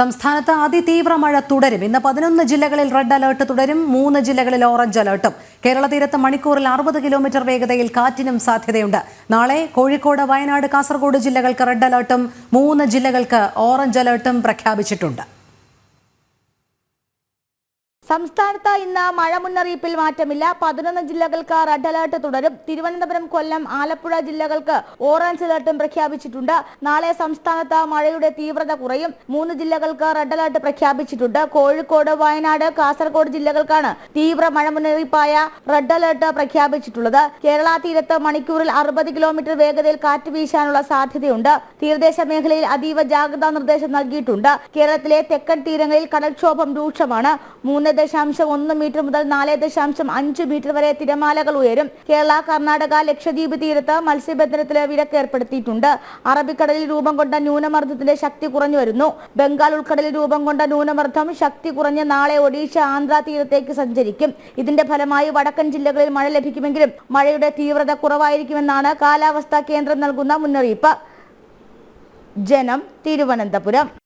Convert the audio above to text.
സംസ്ഥാനത്ത് അതിതീവ്ര മഴ തുടരും. ഇന്ന് പതിനൊന്ന് ജില്ലകളിൽ റെഡ് അലേർട്ട് തുടരും മൂന്ന് ജില്ലകളിൽ ഓറഞ്ച് അലേർട്ടും. കേരള തീരത്ത് മണിക്കൂറിൽ അറുപത് കിലോമീറ്റർ വേഗതയിൽ കാറ്റിനും സാധ്യതയുണ്ട്. നാളെ കോഴിക്കോട് വയനാട് കാസർഗോഡ് ജില്ലകൾക്ക് റെഡ് അലേർട്ടും മൂന്ന് ജില്ലകൾക്ക് ഓറഞ്ച് അലേർട്ടും പ്രഖ്യാപിച്ചിട്ടുണ്ട്. സംസ്ഥാനത്ത് ഇന്ന് മഴ മുന്നറിയിപ്പിൽ മാറ്റമില്ല. പതിനൊന്ന് ജില്ലകൾക്ക് റെഡ് അലേർട്ട് തുടരും. തിരുവനന്തപുരം കൊല്ലം ആലപ്പുഴ ജില്ലകൾക്ക് ഓറഞ്ച് അലേർട്ടും പ്രഖ്യാപിച്ചിട്ടുണ്ട്. നാളെ സംസ്ഥാനത്ത് മഴയുടെ തീവ്രത കുറയും. മൂന്ന് ജില്ലകൾക്ക് റെഡ് അലേർട്ട് പ്രഖ്യാപിച്ചിട്ടുണ്ട്. കോഴിക്കോട് വയനാട് കാസർഗോഡ് ജില്ലകൾക്കാണ് തീവ്ര മഴ മുന്നറിയിപ്പായ റെഡ് അലർട്ട് പ്രഖ്യാപിച്ചിട്ടുള്ളത്. കേരള തീരത്ത് മണിക്കൂറിൽ അറുപത് കിലോമീറ്റർ വേഗതയിൽ കാറ്റ് വീശാനുള്ള സാധ്യതയുണ്ട്. തീരദേശ മേഖലയിൽ അതീവ ജാഗ്രതാ നിർദ്ദേശം നൽകിയിട്ടുണ്ട്. കേരളത്തിലെ തെക്കൻ തീരങ്ങളിൽ കടൽക്ഷോഭം രൂക്ഷമാണ്. മൂന്ന് ദശാംശം ഒന്ന് മീറ്റർ മുതൽ നാല് ദശാംശം അഞ്ച് മീറ്റർ വരെ തിരമാലകൾ ഉയരും. കേരള കർണാടക ലക്ഷദ്വീപ് തീരത്ത് മത്സ്യബന്ധനത്തിന് വിലക്ക് ഏർപ്പെടുത്തിയിട്ടുണ്ട്. അറബിക്കടലിൽ രൂപം കൊണ്ട ന്യൂനമർദ്ദത്തിന്റെ ശക്തി കുറഞ്ഞു വരുന്നു. ബംഗാൾ ഉൾക്കടലിൽ രൂപം കൊണ്ട ന്യൂനമർദ്ദം ശക്തി കുറഞ്ഞ് നാളെ ഒഡീഷ ആന്ധ്ര തീരത്തേക്ക് സഞ്ചരിക്കും. ഇതിന്റെ ഫലമായി വടക്കൻ ജില്ലകളിൽ മഴ ലഭിക്കുമെങ്കിലും മഴയുടെ തീവ്രത കുറവായിരിക്കുമെന്നാണ് കാലാവസ്ഥാ കേന്ദ്രം നൽകുന്ന മുന്നറിയിപ്പ്. ജനം തിരുവനന്തപുരം.